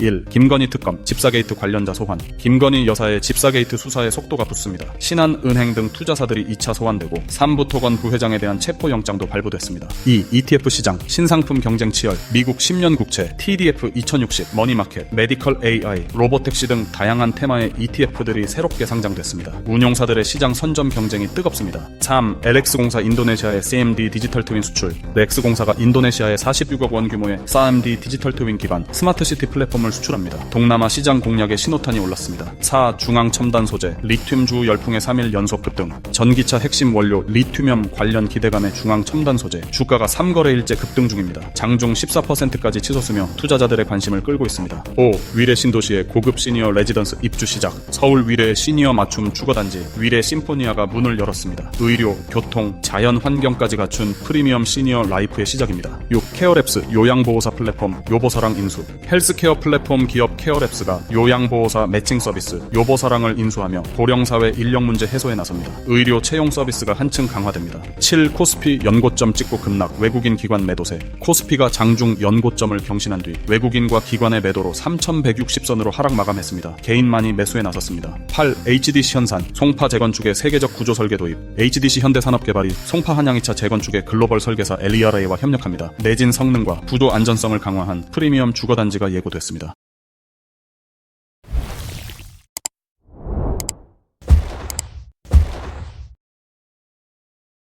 1. 김건희 특검 집사게이트 관련자 소환 김건희 여사의 집사게이트 수사의 속도가 붙습니다. 신한은행 등 투자사들이 2차 소환되고 삼부토건 부회장에 대한 체포영장도 발부됐습니다. 2. ETF 시장 신상품 경쟁 치열 미국 10년 국채 TDF 2060 머니마켓 메디컬 AI 로보택시 등 다양한 테마의 ETF들이 새롭게 상장됐습니다. 운용사들의 시장 선점 경쟁이 뜨겁습니다. 3. LX공사 인도네시아의 CMD 디지털 트윈 수출 렉스공사가 인도네시아에 46억 원 규모의 SAMD 디지털 트윈 기반 스마트시티 플랫폼을 수출합니다. 동남아 시장 공략에 신호탄이 올랐습니다. 4. 중앙 첨단 소재 리튬 주 열풍의 3일 연속 급등 전기차 핵심 원료 리튬염 관련 기대감의 중앙 첨단 소재 주가가 3거래일째 급등 중입니다. 장중 14%까지 치솟으며 투자자들의 관심을 끌고 있습니다. 5. 위례 신도시의 고급 시니어 레지던스 입주 시작 서울 위례 시니어 맞춤 주거단지 위례 심포니아가 문을 열었습니다. 의료, 교통, 자연 환경까지 갖춘 프리미엄 시니어 라이프의 시작입니다. 6. 케어랩스 요양보호사 플랫폼 요보사랑 인수 헬스케어 플랫폼 기업 케어랩스가 요양보호사 매칭 서비스 요보사랑을 인수하며 고령사회 인력 문제 해소에 나섭니다. 의료 채용 서비스가 한층 강화됩니다. 7. 코스피 연고점 찍고 급락 외국인 기관 매도세 코스피가 장중 연고점을 경신한 뒤 외국인과 기관의 매도로 3160선으로 하락 마감했습니다. 개인만이 매수에 나섰습니다. 8. HDC 현산 송파 재건축의 세계적 구조 설계 도입 HDC 현대산업개발이 송파 한양이차 재건축의 글로벌 설계사 LERA와 협력합니다. 내진 성능과 구조 안전성을 강화한 프리미엄 주거단지가 예고됐습니다.